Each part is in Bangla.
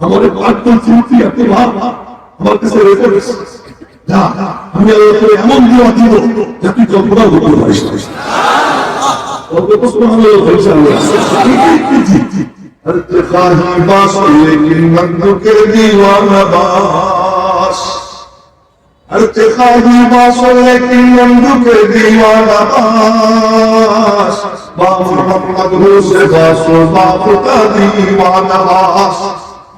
हमारे पार्टनर चिंती अपने बाप हमारे से रेफरेंस যা আমি আল্লাহকে এমন দোয়া দিব যা তুই কল্পনা করতে পারিস বাবু মোহাম্মদ হোসে বাসু বাবু তা দিওয়ানা বাস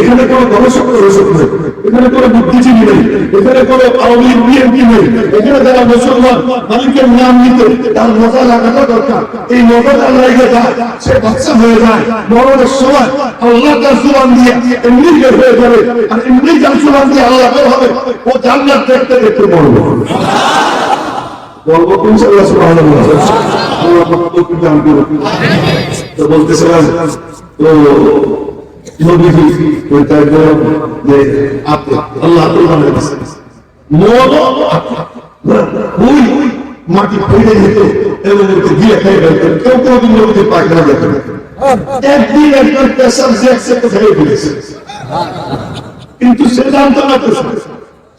এখানে কোনো গবেষক এখানে কোনো বুদ্ধিজীবী নেই, এখানে কোনো আওয়ামী বিএনপি নেই, এখানে যারা মুসলমান মালিকের নাম নিতে তার মজা লাগানো দরকার। এই মজা তার লেগে সে বাচ্চা হয়ে যায়। মরণের সময় আল্লাহ তার জুবান দিয়ে এমনি বের হয়ে যাবে, আর এমনি যার জুবান দিয়ে আল্লাহ হবে, ও জান্নাত দেখতে দেখতে বলব বলব ইনশাআল্লাহ সুবহানাল্লাহ আল্লাহ প্রত্যেককে দান করুন। তো বলতেছিলাম, তো নবীজি ওইটা একদম যে আপনি, আল্লাহ আপনি বানিয়ে দিয়েছেন মন ওই মাটি ফেলে যেত এবং ওকে দিয়ে খেয়ে ফেলতেন কেউ কেউ দিন নবীজির পায়খানা দেখেন একদিন ফেলেছে। কিন্তু সে জানতো না তো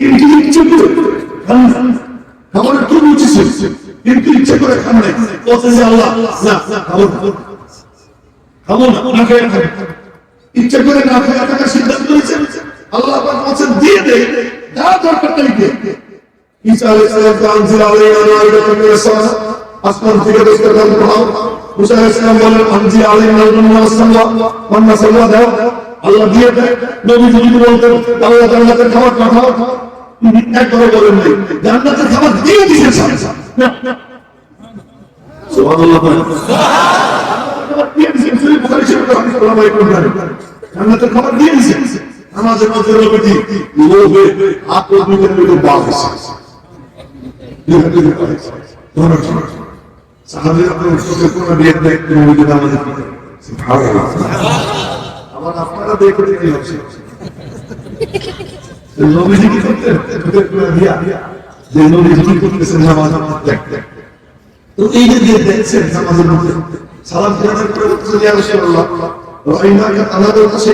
কিন্তু ইচ্ছে করে, খান না। খাবারের খুব রুচি ছিল। কিন্তু ইচ্ছে করে খান নাই। বলছেন যে আল্লাহ, না খাব খাব না না ইচ্ছে করে না খেয়ে সিদ্ধান্ত আল্লাহ পাক বলছেন, দিয়ে দে। যা দরকার তাই ঈসা আলাইহিস সালাম তানজিল আলাইহি মিনাস সামা আসমান থেকে দিয়েছেন আমাদের মধ্যে লোভে দুটো হয়েছে দুটো দুটো বাদ হয়েছে। ধরো, ধরো, ধরো। সাহাবীরা চোখে কোনো বিয়ে দেখতে নবীকে আমাদের সুবহানাল্লাহ আবার আপনারা হচ্ছে নবীজি কি যে নবীজি কি করতেছেন নামাজ দেখতে তো এই যে দিয়ে দেখছেন নামাজের মধ্যে সালাম ফিরানোর পরে রাইনাকা আনাদের কাছে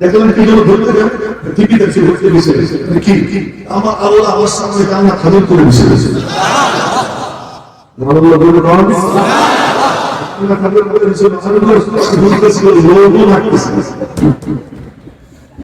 দেখলেন কি যেন ধরতে গেল ঠিকই দেখছি ধরতে গেছে কি আমার আল্লাহ আমার সামনে কান্না খালি করে বসে গেছে লাগতেছে